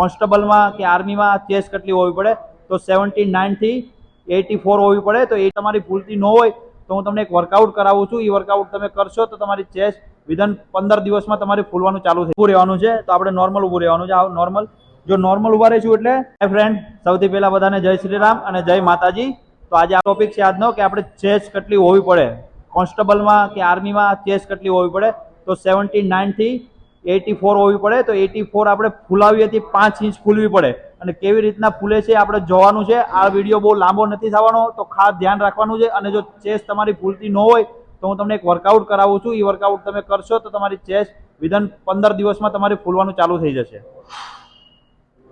કોન્સ્ટેબલમાં કે આર્મીમાં ચેસ કેટલી હોવી પડે? તો સેવન્ટી નાઇનથી એટી ફોર હોવી પડે. તો એ તમારી ભૂલતી ન હોય તો હું તમને એક વર્કઆઉટ કરાવું છું. એ વર્કઆઉટ તમે કરશો તો તમારી ચેસ વિધન પંદર દિવસમાં તમારે ફૂલવાનું ચાલુ થઈ ઊભું રહેવાનું છે. તો આપણે નોર્મલ ઊભું રહેવાનું છે. આ નોર્મલ જો નોર્મલ ઊભા રહીશું એટલે ફ્રેન્ડ સૌથી પહેલાં બધાને જય શ્રી રામ અને જય માતાજી. તો આજે આ ટોપિક છે આજનો કે આપણે ચેસ કેટલી હોવી પડે? કોન્સ્ટેબલમાં કે આર્મીમાં ચેસ કેટલી હોવી પડે? તો સેવન્ટી નાઇનથી એટી ફોર હોવી પડે, તો એટી ફોર આપણે ફૂલાવી હતી પાંચ ઇંચ ફૂલવી પડે. અને કેવી રીતના ફૂલે છે આપણે જોવાનું છે. આ વીડિયો બહુ લાંબો નથી થવાનો, તો ખાસ ધ્યાન રાખવાનું છે. અને જો ચેસ તમારી ફૂલતી ન હોય, તો હું તમને એક વર્કઆઉટ કરાવું છું. એ વર્કઆઉટ તમે કરશો તો તમારી ચેસ વિધન પંદર દિવસમાં તમારે ફૂલવાનું ચાલુ થઈ જશે.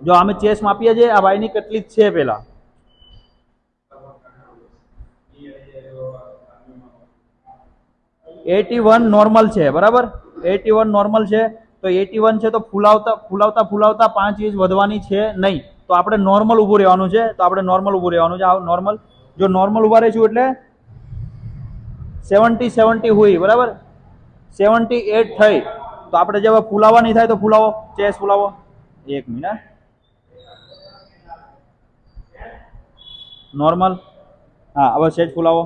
જો અમે ચેસ માપીએ છીએ, આ ભાઈની કેટલી છે પહેલાં એટી વન નોર્મલ છે, બરાબર? એટી વન નોર્મલ છે, તો એટી વન છે તો ફૂલાવતા ફૂલાવતા ફૂલાવતા પાંચ ઇંચ વધવાની છે નહીં. તો આપણે નોર્મલ ઊભું રહેવાનું છે, તો આપણે નોર્મલ ઊભું રહેવાનું છે. આ નોર્મલ, જો નોર્મલ ઊભા રહીશું એટલે સેવન્ટી સેવન્ટી હોય બરાબર? સેવન્ટી એટ થઈ. તો આપણે જેવા નહીં થાય તો ફૂલાવો, ચેસ ફૂલાવો. એક મિનિટ નોર્મલ, હા, હવે સેજ ફૂલાવો.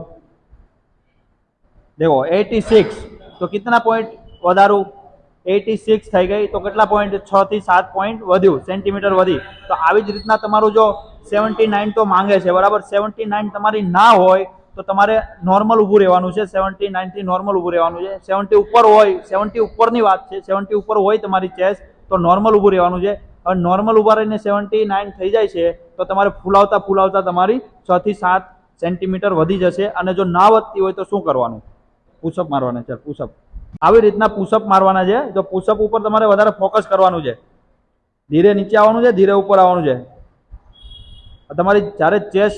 देखो 86 તો કિતના પોઈન્ટ વધારું 86 થઈ ગઈ, તો કેટલા પોઈન્ટ છ થી સાત પોઈન્ટ વધ્યું સેન્ટીમીટર વધી. તો આવી જ રીતના તમારું જો 79 તો માંગે છે, બરાબર? 79 તમારી ના હોય, તો તમારે નોર્મલ ઊભું રહેવાનું છે. સેવન્ટી નાઇનથી નોર્મલ ઊભું રહેવાનું છે. 70 ઉપર હોય 70 ઉપરની વાત છે. 70 ઉપર હોય તમારી ચેસ તો નોર્મલ ઊભું રહેવાનું છે. હવે નોર્મલ ઊભા રહીને 79 થઈ જાય છે, તો તમારે ફૂલાવતા ફૂલાવતા તમારી છ થી સાત સેન્ટીમીટર વધી જશે. અને જો ના વધતી હોય તો શું કરવાનું? પુશઅપ મારવાના છે. પુશઅપ. આવી રીતના પુશઅપ મારવાના છે. તો પુશઅપ ઉપર તમારે વધારે ફોકસ કરવાનું છે. ધીરે નીચે આવવાનું છે, ધીરે ઉપર આવવાનું છે. તમારી જ્યારે ચેસ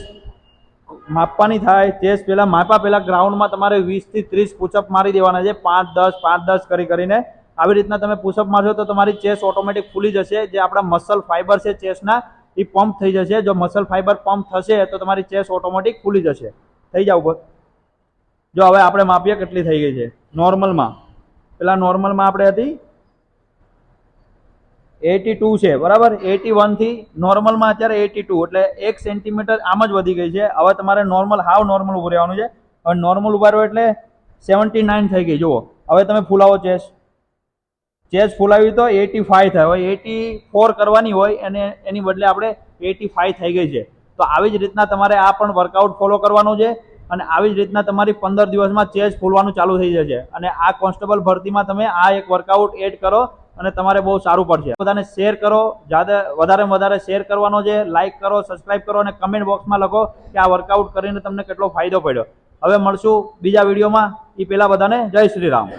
માપવાની થાય ચેસ પહેલાં માપા પહેલાં ગ્રાઉન્ડમાં તમારે વીસથી ત્રીસ પુશઅપ મારી દેવાના છે. પાંચ, દસ પાંચ, દસ કરી કરીને આવી રીતના તમે પુશઅપ મારશો તો તમારી ચેસ ઓટોમેટિક ફૂલી જશે. જે આપણા મસલ ફાઈબર છે ચેસના એ પંપ થઈ જશે. જો મસલ ફાઈબર પંપ થશે તો તમારી ચેસ ઓટોમેટિક ફૂલી જશે. થઈ જાવ જો હવે આપણે માપીએ કેટલી થઈ ગઈ છે. નોર્મલમાં પેલા નોર્મલમાં આપણે હતી એટી ટુ છે, બરાબર? એટી વનથી નોર્મલમાં અત્યારે એટી ટુ, એટલે એક સેન્ટીમીટર આમ જ વધી ગઈ છે. હવે તમારે નોર્મલ, હાવ નોર્મલ ઉભું રહેવાનું છે. હવે નોર્મલ ઊભા રહો એટલે સેવન્ટી નાઇન થઈ ગઈ. જુઓ, હવે તમે ફૂલાવો ચેસ. ચેસ ફૂલાવી તો એટી ફાઈવ થાય. હવે એટી ફોર કરવાની હોય અને એની બદલે આપણે એટી ફાઈવ થઈ ગઈ છે. તો આવી જ રીતના તમારે આ પણ વર્કઆઉટ ફોલો કરવાનું છે. અને આવી જ રીતના તમારી પંદર દિવસમાં ચેસ ફૂલવાનું ચાલુ થઈ જશે. અને આ કોન્સ્ટેબલ ભરતીમાં તમે આ એક વર્કઆઉટ એડ કરો અને તમારે બહુ સારું પડશે. બધાને શેર કરો જાતે વધારે વધારે શેર કરવાનો છે લાઇક કરો સબસ્ક્રાઇબ કરો અને કમેન્ટ બોક્સમાં લખો કે આ વર્કઆઉટ કરીને તમને કેટલો ફાયદો પડ્યો. હવે મળશું બીજા વિડીયોમાં એ પહેલાં બધાને જય શ્રી રામ.